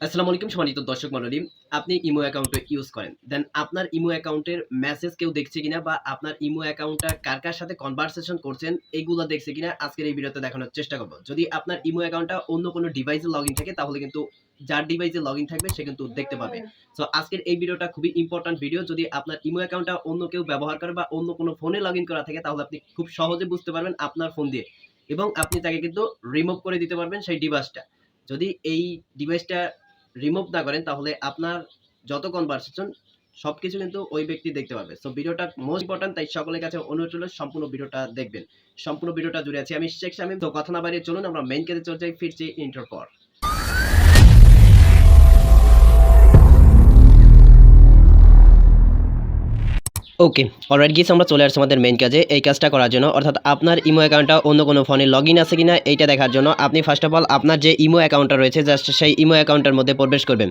আসসালামু আলাইকুম সম্মানিত দর্শক মণ্ডলী আপনি ইমো অ্যাকাউন্টে ইউজ করেন। দেন আপনার ইমো অ্যাকাউন্টের মেসেজ কেউ দেখছে কিনা বা আপনার ইমো অ্যাকাউন্টটা কার কার সাথে কনভারসেশন করছেন এগুলো দেখছে কিনা আজকের এই ভিডিওতে দেখানোর চেষ্টা করব। যদি আপনার ইমো অ্যাকাউন্টটা অন্য কোনো ডিভাইসে লগ থাকে তাহলে কিন্তু যার ডিভাইসে লগ থাকবে সে কিন্তু দেখতে পাবে। সো আজকের এই ভিডিওটা খুবই ইম্পর্ট্যান্ট ভিডিও যদি আপনার ইমো অ্যাকাউন্টটা অন্য কেউ ব্যবহার করে বা অন্য কোনো ফোনে লগ ইন করা থাকে তাহলে আপনি খুব সহজে বুঝতে পারবেন আপনার ফোন দিয়ে। এবং আপনি তাকে কিন্তু রিমুভ করে দিতে পারবেন সেই ডিভাইসটা যদি এই ডিভাইসটা রিমুভ না করেন, তাহলে আপনার যত কনভারসেশন সবকিছু কিন্তু ওই ব্যক্তি দেখতে পাবে সো ভিডিওটা মোস্ট ইম্পর্টেন্ট তাই সকলের কাছে অনুরোধ হলো সম্পূর্ণ ভিডিওটা দেখবেন। সম্পূর্ণ ভিডিওটা জুড়ে আছি আমি শেখ শামিম। তো কথা না বাড়িয়ে চলুন, আমরা মেইন কাজে চলে যাই ফিরছি ইন্টার পর। ওকে অলরাইট গিয়েছে আমরা চলে আসছি আমাদের মেন কাজে। এই কাজটা করার জন্য, অর্থাৎ আপনার ইমো অ্যাকাউন্টটা অন্য কোনো ফোনে লগ ইন আছে কিনা, এইটা দেখার জন্য আপনি ফার্স্ট অফ অল আপনার যে ইমো অ্যাকাউন্টটা রয়েছে জাস্ট সেই ইমো অ্যাকাউন্টের মধ্যে প্রবেশ করবেন।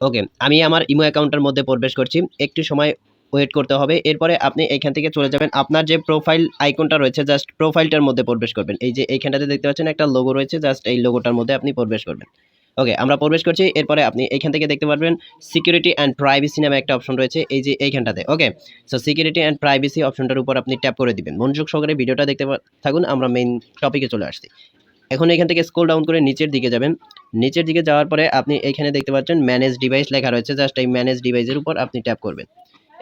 ওকে আমি আমার ইমো অ্যাকাউন্টের মধ্যে প্রবেশ করছি। একটু সময় ওয়েট করতে হবে, এরপরে আপনি এখান থেকে চলে যাবেন। আপনার যে প্রোফাইল আইকনটা রয়েছে জাস্ট প্রোফাইলটার মধ্যে প্রবেশ করবেন। এই যে এইখানটাতে দেখতে পাচ্ছেন একটা লোগো রয়েছে জাস্ট এই লোগোটার মধ্যে আপনি প্রবেশ করবেন। ওকে আমরা প্রবেশ করছি। এরপরে আপনি এখান থেকে দেখতে পারবেন সিকিউরিটি অ্যান্ড প্রাইভেসি নামে একটা অপশন রয়েছে, এই যে এইখানটাতে। Okay so security and privacy অপশনটার উপর আপনি ট্যাপ করে দিবেন। মনোযোগ সহকারে ভিডিওটা দেখতে থাকুন, আমরা মেইন টপিকে চলে আসছি। এখন এখান থেকে স্ক্রল ডাউন করে নিচের দিকে যাবেন। নিচের দিকে যাওয়ার পরে আপনি এখানে দেখতে পাচ্ছেন ম্যানেজ ডিভাইস লেখা রয়েছে জাস্ট এই ম্যানেজ ডিভাইসের উপর আপনি ট্যাপ করবেন।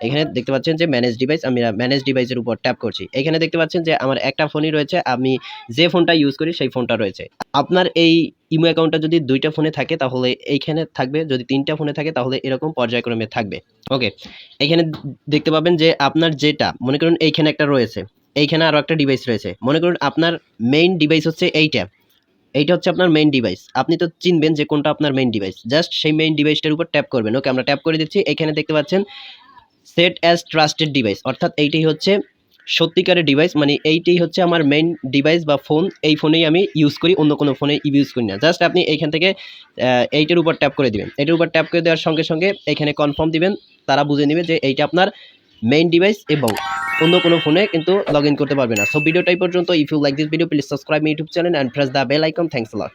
এখানে দেখতে পাচ্ছেন যে ম্যানেজ ডিভাইস আমি ম্যানেজ ডিভাইসের উপর ট্যাপ করছি। এখানে দেখতে পাচ্ছেন যে আমার একটা ফোনই রয়েছে, আমি যে ফোনটা ইউজ করি সেই ফোনটা রয়েছে। আপনার এই ইমো অ্যাকাউন্টটা যদি দুইটা ফোনে থাকে, তাহলে এইখানে থাকবে। যদি তিনটা ফোনে থাকে, তাহলে এরকম পর্যায়ক্রমে থাকবে। ওকে? এখানে দেখতে পাবেন যে আপনার যেটা, মনে করুন এইখানে একটা রয়েছে, এইখানে আরও একটা ডিভাইস রয়েছে। মনে করুন আপনার মেইন ডিভাইস হচ্ছে এইটা। এইটা হচ্ছে আপনার মেইন ডিভাইস আপনি তো চিনবেন যে কোনটা আপনার মেইন ডিভাইস জাস্ট সেই মেইন ডিভাইসটার উপর ট্যাপ করবেন। ওকে, আমরা ট্যাপ করে দিচ্ছি। এখানে দেখতে পাচ্ছেন সেট অ্যাজ ট্রাস্টেড ডিভাইস অর্থাৎ এইটাই হচ্ছে সত্যিকারের ডিভাইস মানে এইটাই হচ্ছে আমার মেইন ডিভাইস বা ফোন এই ফোনেই আমি ইউজ করি, অন্য কোনো ফোনে ইউজ করি না। জাস্ট আপনি এইখান থেকে এইটার উপর ট্যাপ করে দিবেন। এটার উপর ট্যাপ করে দেওয়ার সঙ্গে সঙ্গে এখানে কনফার্ম দিবেন, তারা বুঝে নেবে যে এইটা আপনার মেইন ডিভাইস এবং অন্য কোনো ফোনে কিন্তু লগ করতে পারবে না। সো ভিডিওটাই পর্যন্ত if you like this video please subscribe YouTube channel and press the bell icon thanks lot